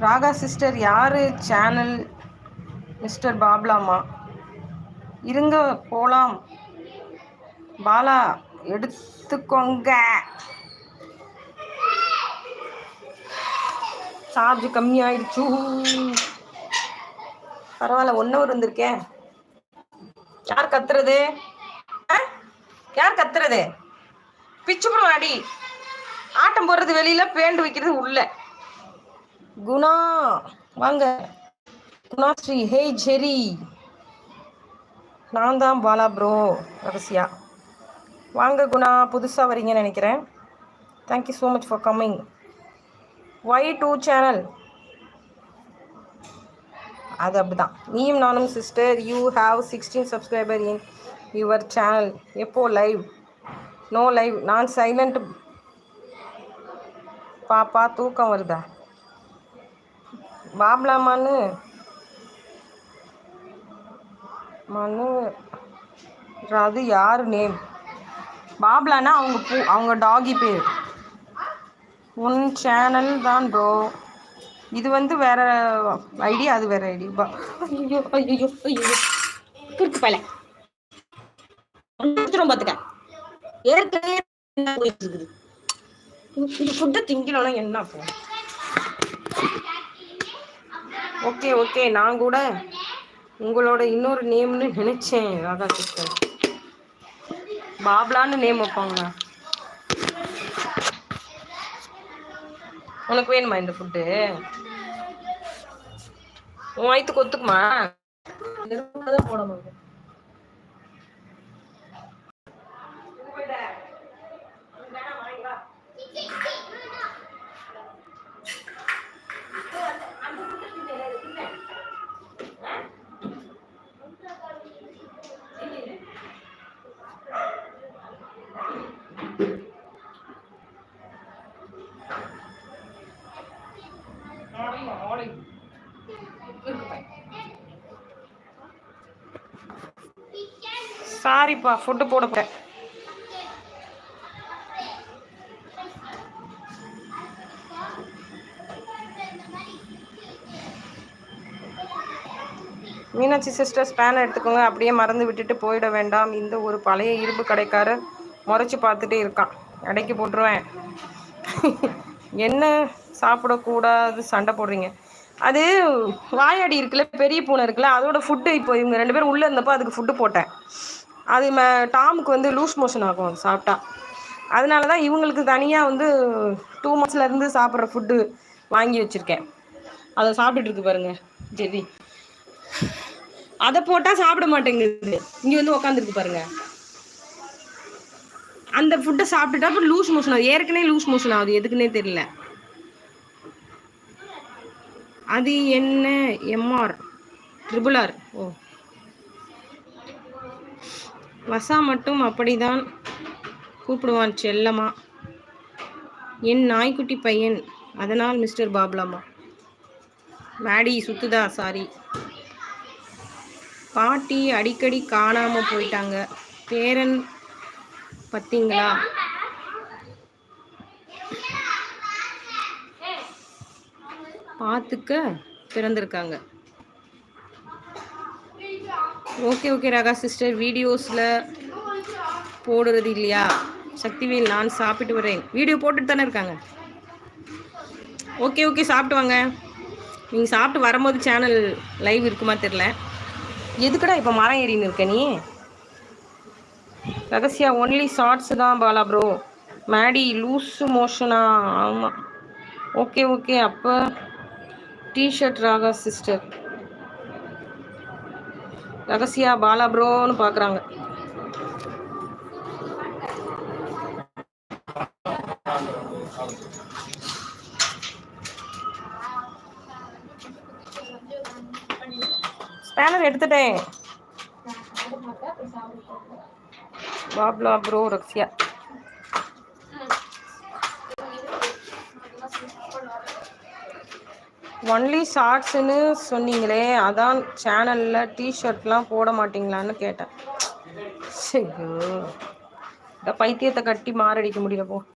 Raaga sister யார்? Channel mister பாப்லாமா? இருங்க போகலாம் பாலா எடுத்துக்கோங்க. சார்ஜ் கம்மியாயிடுச்சு. பரவாயில்ல ஒன் ஹவர் வந்திருக்கேன் யார் கத்துறது? ஆ? யார் கத்துறது? பிச்சுப்புறம் அடி ஆட்டம் போடுறது வெளியில பேண்டு வைக்கிறது உள்ள. குணா வாங்க. குணா ஸ்ரீ ஹே ஜெரி. நான் தான் பாலா ப்ரோ ரகசியா வாங்க குணா புதுசாக வரீங்கன்னு நினைக்கிறேன். Thank you so much for coming why to channel அது அப்படிதான். நீயும் நானும் sister you have sixteen subscriber in your channel எப்போ லைவ் நோ லைவ் நான் சைலண்ட் பாப்பா தூக்கம் வருதா? பாப்லாமான்னு மனு. அது யார் நேம் பாப்லானா அவங்க பூ அவங்க டாகி பேர். உன் சேனல் தான் ப்ரோ இது வந்து வேற ஐடி அது வேற ஐடி ஐயோ ஐயோ ஐயோ. பல பார்த்துக்க ஏற்கனவே என்ன போயிட்டு இருக்குது. இந்த ஃபுட்டை திங்கணும்னா என்ன போகும் ஓகே ஓகே. நான் கூட உங்களோட இன்னொரு நேம்னு நினைச்சேன் ராதா சிஸ்டர். பாப்லான்னு நேம் வைப்பாங்கண்ணா உனக்கு வேணுமா இந்த ஃபுட்டு உன் வயிற்றுக்கு ஒத்துக்குமா? மாட்டேன் சாரிப்பா ஃபுட்டு போட போறேன். மீனாட்சி சிஸ்டர் ஸ்பேன் எடுத்துக்கோங்க. அப்படியே மறந்து விட்டுட்டு போயிட வேண்டாம். இந்த ஒரு பழைய இரும்பு கடைக்காரர். முறைச்சி பார்த்துட்டே இருக்கான். இடைக்கு போட்டுருவேன். என்ன சாப்பிடக்கூடாது சண்டை போடுறீங்க? அது வாயாடி இருக்குல்ல பெரிய பூனை இருக்குல்ல அதோட ஃபுட்டு இப்போ இவங்க ரெண்டு பேரும் உள்ளே இருந்தப்போ அதுக்கு ஃபுட்டு போட்டேன். அது ம டாமுக்கு வந்து லூஸ் மோஷன் ஆகும் அது சாப்பிட்டா. அதனால தான் இவங்களுக்கு தனியாக வந்து டூ மந்த்ஸ்லேருந்து சாப்பிட்ற ஃபுட்டு வாங்கி வச்சுருக்கேன். அதை சாப்பிட்டுட்டு இருக்கு பாருங்க ஜெரி அதை போட்டால் சாப்பிட மாட்டேங்குது. இங்கே வந்து உக்காந்துருக்கு பாருங்கள் அந்த ஃபுட்டை சாப்பிட்டுட்டா அப்புறம் லூஸ் மோஷன் ஆகுது. ஏற்கனவே லூஸ் மோஷன் ஆகுது. எதுக்குன்னே தெரியல. அது என்ன? M R triple R O. வசா மட்டும் அப்படிதான் கூப்பிடுவான் செல்லம்மா. என் நாய்க்குட்டி பையன். அதனால் மிஸ்டர் பாப்லாமா மேடி சுத்துதா சாரி பாட்டி அடிக்கடி காணாமல் போயிட்டாங்க. பேரன் பார்த்தீங்களா பார்த்துக்க பிறந்திருக்காங்க ஓகே ஓகே ராகா சிஸ்டர் வீடியோஸில் போடுறது இல்லையா? சக்திவேல் நான் சாப்பிட்டு வரேன் வீடியோ போட்டுட்டு தானே இருக்காங்க? ஓகே ஓகே சாப்பிட்டு வாங்க. நீங்கள் சாப்பிட்டு வரும்போது சேனல் லைவ் இருக்குமா தெரில எதுக்குடா இப்போ மரம் ஏறின்னு இருக்க நீ? ரகசியா ஒன்லி ஷார்ட்ஸ் தான் பாலா ப்ரோ மேடி லூஸு மோஷனா ஆமாம் ஓகே ஓகே அப்போ T shirt Raga sister Rahasya Bala ப்ரோன்னு பார்க்குறாங்க ஸ்பேனர் எடுத்துட்டேன். பாப்லா ப்ரோ ரக்ஸியா. ஒன்லி ஷார்ட்ஸ்னு சொன்னீங்களே அதான் சேனலில் டிஷர்ட்லாம் போட மாட்டீங்களான்னு கேட்டேன். சரி இந்த பைத்தியத்தை கட்டி மாரடிக்க முடியல போ.